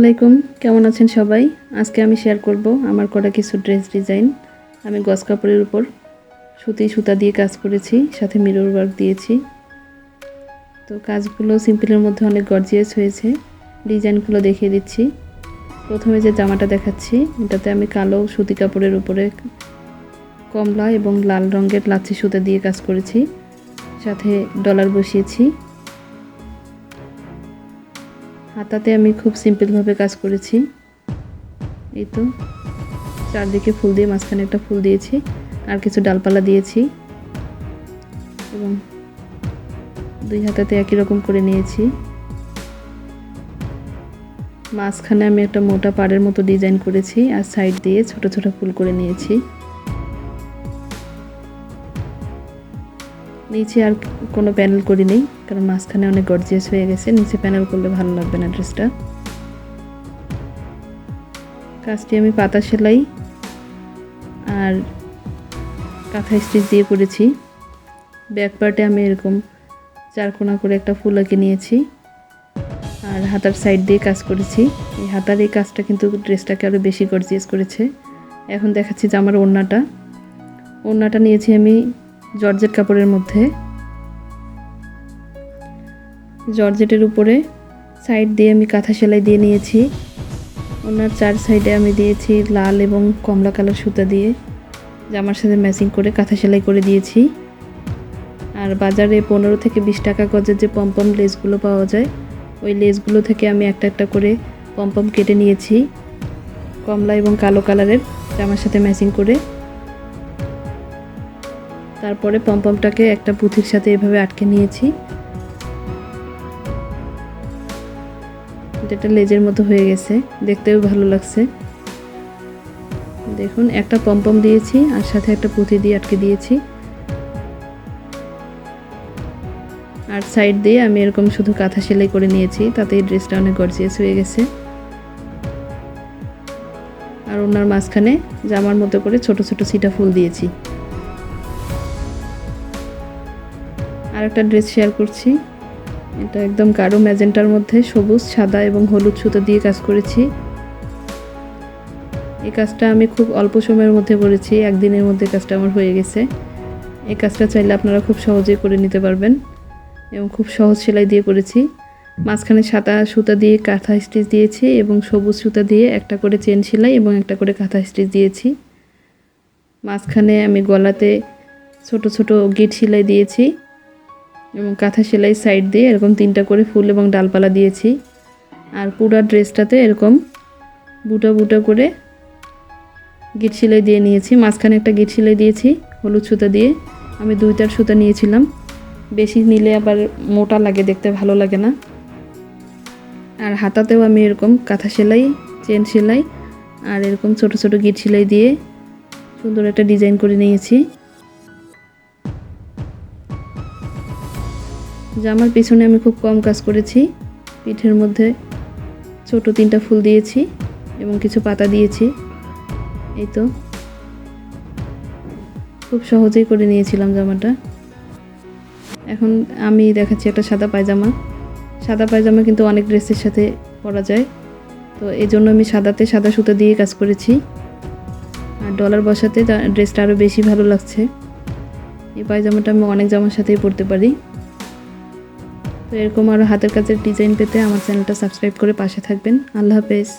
আলাইকুম, কেমন আছেন সবাই? আজকে আমি শেয়ার করব আমার করা কিছু ড্রেস ডিজাইন আমি গস কাপড়ের উপর সুতি সুতা দিয়ে কাজ করেছি, সাথে মিরর ওয়ার্ক দিয়েছি। তো কাজগুলো সিম্পলের মধ্যে অনেক গর্জিয়াস হয়েছে। ডিজাইনগুলো দেখিয়ে দিচ্ছি। প্রথমে যে জামাটা দেখাচ্ছি, এটাতে আমি কালো সুতি কাপড়ের উপরে কমলা এবং লাল রঙের লাচ্ছি সুতা দিয়ে কাজ করেছি। সাথে ডলার বসিয়েছি। হাতাতে আমি খুব সিম্পলভাবে কাজ করেছি। এই তো, চারদিকে ফুল দিয়ে মাঝখানে একটা ফুল দিয়েছি, আর কিছু ডালপালা দিয়েছি। এবং দুই হাতাতে একই রকম করে নিয়েছি। মাঝখানে আমি একটা মোটা পাড়ের মতো ডিজাইন করেছি, আর সাইড দিয়ে ছোট ছোট ফুল করে নিয়েছি। নিচে আর কোনো প্যানেল করি নেই, কারণ মাঝখানে অনেক গর্জিয়াস হয়ে গেছে। নিচে প্যানেল করলে ভালো লাগবে না ড্রেসটা কাজটি আমি পাতা সেলাই আর কাঁথা স্টিচ দিয়ে করেছি। ব্যাক পার্টে আমি এরকম চারকোনা করে একটা ফুল আঁকে নিয়েছি আর হাতার সাইড দিয়ে কাজ করেছি। এই হাতার এই কাজটা কিন্তু ড্রেসটাকে আরও বেশি গর্জিয়াস করেছে। এখন দেখাচ্ছি যে আমার ওড়নাটা। ওড়নাটা নিয়েছি আমি জর্জেট কাপড়ের মধ্যে। জর্জেটের উপরে সাইড দিয়ে আমি কাঁথা সেলাই দিয়ে নিয়েছি। ওনার চার সাইডে আমি দিয়েছি লাল এবং কমলা কালার সুতা দিয়ে। জামার সাথে ম্যাচিং করে কাঁথা সেলাই করে দিয়েছি। আর বাজারে পনেরো থেকে বিশ টাকা গজের যে পম্পম লেসগুলো পাওয়া যায়, ওই লেসগুলো থেকে আমি একটা একটা করে পম্পম কেটে নিয়েছি। কমলা এবং কালো কালারের জামার সাথে ম্যাচিং করে তারপরে পম্পমটাকে একটা পুঁথির সাথে এভাবে আটকে নিয়েছি। এটা লেজের মতো হয়ে গেছে। দেখতেও ভালো লাগছে। দেখুন, একটা পম্পম দিয়েছি আর সাথে একটা পুঁথি দিয়ে আটকে দিয়েছি। আর সাইড দিয়ে আমি এরকম শুধু কাঁথা সেলাই করে নিয়েছি তাতে এই ড্রেসটা অনেক গর্জিয়াস হয়ে গেছে। আর ওনার মাঝখানে জামার মতো করে ছোট ছোট সিটা ফুল দিয়েছি। আর একটা ড্রেস শেয়ার করছি। এটা একদম গাঢ় ম্যাজেন্টার মধ্যে, সবুজ, সাদা এবং হলুদ সুতো দিয়ে কাজ করেছি। এই কাজটা আমি খুব অল্প সময়ের মধ্যে করেছি, একদিনের মধ্যে কাজটা আমার হয়ে গেছে। এই কাজটা চাইলে আপনারা খুব সহজেই করে নিতে পারবেন এবং খুব সহজ সেলাই দিয়ে করেছি। মাঝখানে সাদা সুতা দিয়ে কাঁথা স্টিচ দিয়েছি এবং সবুজ সুতা দিয়ে একটা করে চেন সেলাই এবং একটা করে কাঁথা স্টিচ দিয়েছি। মাঝখানে আমি গলাতে ছোট ছোট গিট সেলাই দিয়েছি। এবং কাঁথা সেলাই সাইড দিয়ে এরকম তিনটা করে ফুল এবং ডালপালা দিয়েছি। আর পুরা ড্রেসটাতে এরকম বুটা বুটা করে গিট সেলাই দিয়ে নিয়েছি। মাঝখানে একটা গিট সেলাই দিয়েছি, হলুদ সুতা দিয়ে। আমি দুইটার সুতা নিয়েছিলাম। বেশি নিলে আবার মোটা লাগে, দেখতে ভালো লাগে না। আর হাতাতেও আমি এরকম কাঁথা সেলাই, চেন সেলাই আর এরকম ছোট ছোট গিট সেলাই দিয়ে সুন্দর একটা ডিজাইন করে নিয়েছি। জামার পিছনে আমি খুব কম কাজ করেছি। পিঠের মধ্যে ছোট তিনটা ফুল দিয়েছি এবং কিছু পাতা দিয়েছি। এই তো। খুব সহজেই করে নিয়েছিলাম জামাটা। এখন আমি দেখাচ্ছি একটা সাদা পায়জামা। সাদা পায়জামা কিন্তু অনেক ড্রেসের সাথে পরা যায়। তো এই জন্য আমি সাদাতে সাদা সুতো দিয়ে কাজ করেছি। আর ডলার বসাতে ড্রেসটা আরও বেশি ভালো লাগছে। এই পায়জামাটা আমি অনেক জামার সাথেই পরতে পারি। তো এরকম আরও হাতের কাজের ডিজাইন পেতে আমার চ্যানেলটা সাবস্ক্রাইব করে পাশে থাকবেন। আল্লাহ হাফেজ।